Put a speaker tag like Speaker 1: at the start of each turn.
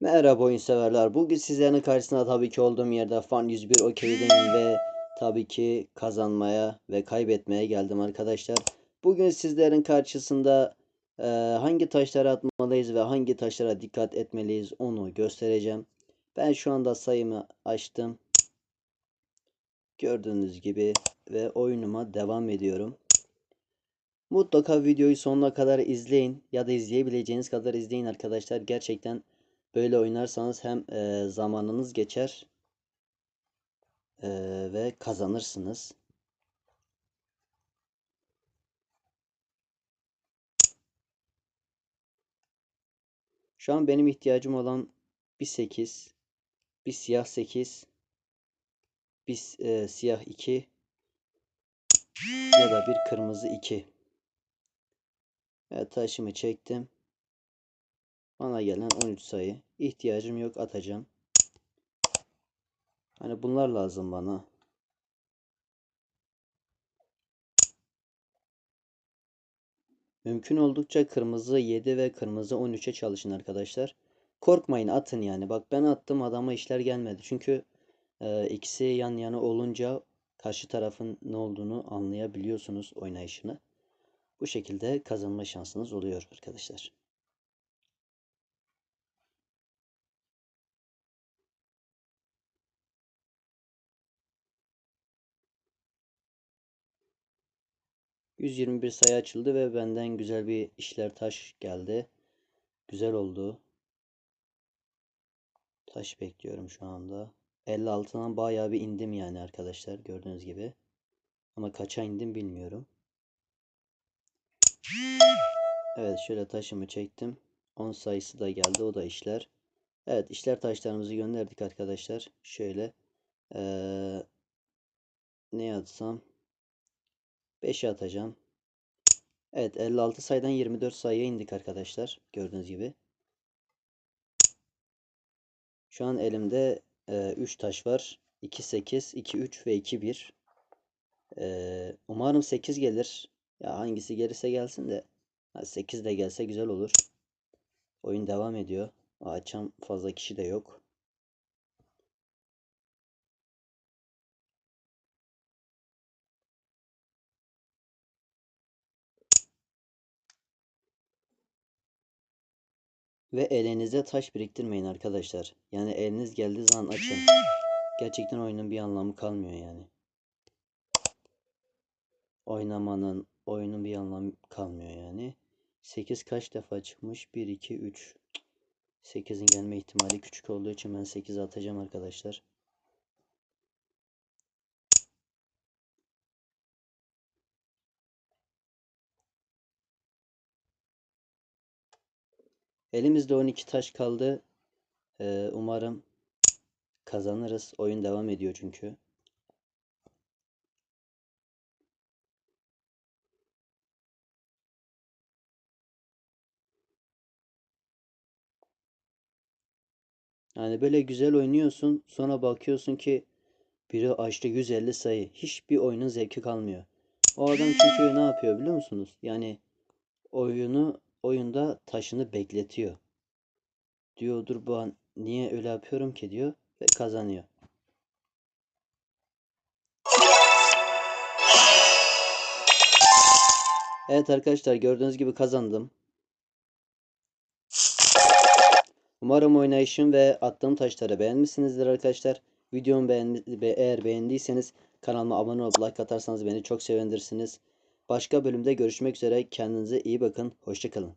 Speaker 1: Merhaba oyun severler. Bugün sizlerin karşısında tabii ki olduğum yerde Fan 101 okeydeyim ve tabii ki kazanmaya ve kaybetmeye geldim arkadaşlar. Bugün sizlerin karşısında e, hangi taşlara atmalıyız ve hangi taşlara dikkat etmeliyiz onu göstereceğim. Ben şu anda sayımı açtım. Gördüğünüz gibi ve oyunuma devam ediyorum. Mutlaka videoyu sonuna kadar izleyin ya da izleyebileceğiniz kadar izleyin arkadaşlar. Gerçekten Böyle oynarsanız hem e, zamanınız geçer e, ve kazanırsınız. Şu an benim ihtiyacım olan bir 8, bir siyah 8, bir e, siyah 2 ya da bir kırmızı 2. Evet taşımı çektim. Bana gelen 13 sayı. İhtiyacım yok atacağım. Hani bunlar lazım bana. Mümkün oldukça kırmızı 7 ve kırmızı 13'e çalışın arkadaşlar. Korkmayın atın yani. Bak ben attım adama işler gelmedi. Çünkü e, ikisi yan yana olunca karşı tarafın ne olduğunu anlayabiliyorsunuz oynayışını. Bu şekilde kazanma şansınız oluyor arkadaşlar. 121 sayı açıldı ve benden güzel bir işler taş geldi. Güzel oldu. Taş bekliyorum şu anda. 56'dan bayağı bir indim yani arkadaşlar gördüğünüz gibi. Ama kaça indim bilmiyorum. Evet şöyle taşımı çektim. 10 sayısı da geldi o da işler. Evet işler taşlarımızı gönderdik arkadaşlar. Şöyle ee, ne atsam 5'e atacağım. Evet 56 sayıdan 24 sayıya indik arkadaşlar. Gördüğünüz gibi. Şu an elimde e, 3 taş var. 2 8, 2 3 ve 2 1. E, umarım 8 gelir. Ya hangisi gelirse gelsin de 8 de gelse güzel olur. Oyun devam ediyor. Açan fazla kişi de yok. Ve elinize taş biriktirmeyin arkadaşlar. Yani eliniz geldiği zaman açın. Gerçekten oyunun bir anlamı kalmıyor yani. Oynamanın, oyunun bir anlamı kalmıyor yani. 8 kaç defa çıkmış? 1, 2, 3. 8'in gelme ihtimali küçük olduğu için ben 8'e atacağım arkadaşlar. Elimizde 12 taş kaldı. Ee, umarım kazanırız. Oyun devam ediyor çünkü. Yani böyle güzel oynuyorsun. Sonra bakıyorsun ki biri açtı 150 sayı. Hiçbir oyunun zevki kalmıyor. O adam çünkü ne yapıyor biliyor musunuz? Yani oyunu oyunda taşını bekletiyor. Diyor dur bu niye öyle yapıyorum ki diyor ve kazanıyor. Evet arkadaşlar gördüğünüz gibi kazandım. Umarım oynayışım ve attığım taşları beğenmişsinizdir arkadaşlar. Videomu beğen eğer beğendiyseniz kanalıma abone olup like atarsanız beni çok sevindirirsiniz. Başka bölümde görüşmek üzere. Kendinize iyi bakın. Hoşçakalın.